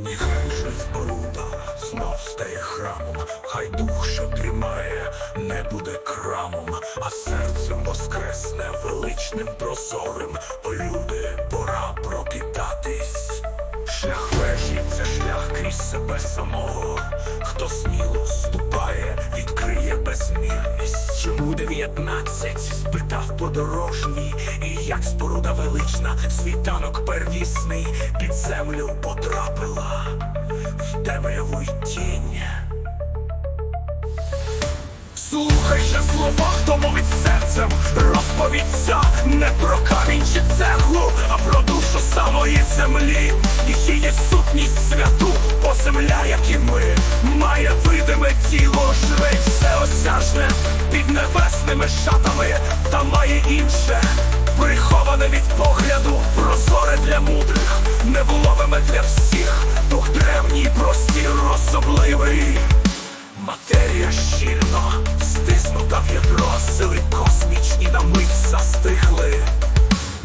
Нехай же споруда знов стає храмом, хай дух, що тримає, не буде крамом, а серцем воскресне величним прозорим. О, люди, пора прокидатись. Шлях вежі це шлях крізь себе самого. Хто сміло ступає, відкриє дев'ятнадцять? спитав подорожній, і як споруда велична, світанок первісний під землю потрапила в темряву й тінь. Слухай же слова, хто мовить серцем, розповідця не про камінь чи цеглу, а про душу самої землі, небесними шатами, та має інше, приховане від погляду, прозоре для мудрих, невловиме для всіх, дух древній, простір особливий. Матерія щільно стиснута в ядро, сили космічні на мить застигли.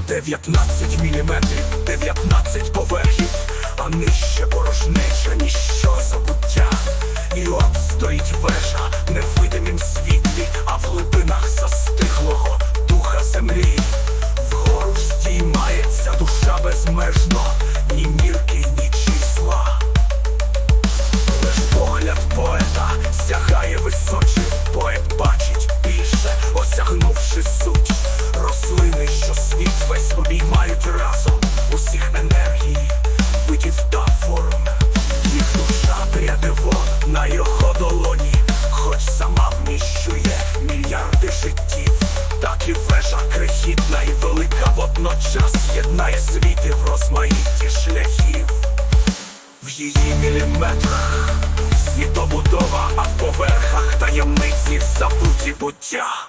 19 міліметрів, 19 безмежно, ні мірки, ні числа. Лиш погляд поета сягає височе, поет бачить більше, осягнувши суть. Рослини, що світ весь обіймають разом усіх енергій, видів та форм. Їх душа пряде вон на його долоні, хоч сама вміщує мільярди життів, водночас єднає світи в розмаїті шляхів, в її міліметрах світобудова, а в поверхах таємниці забуті буття.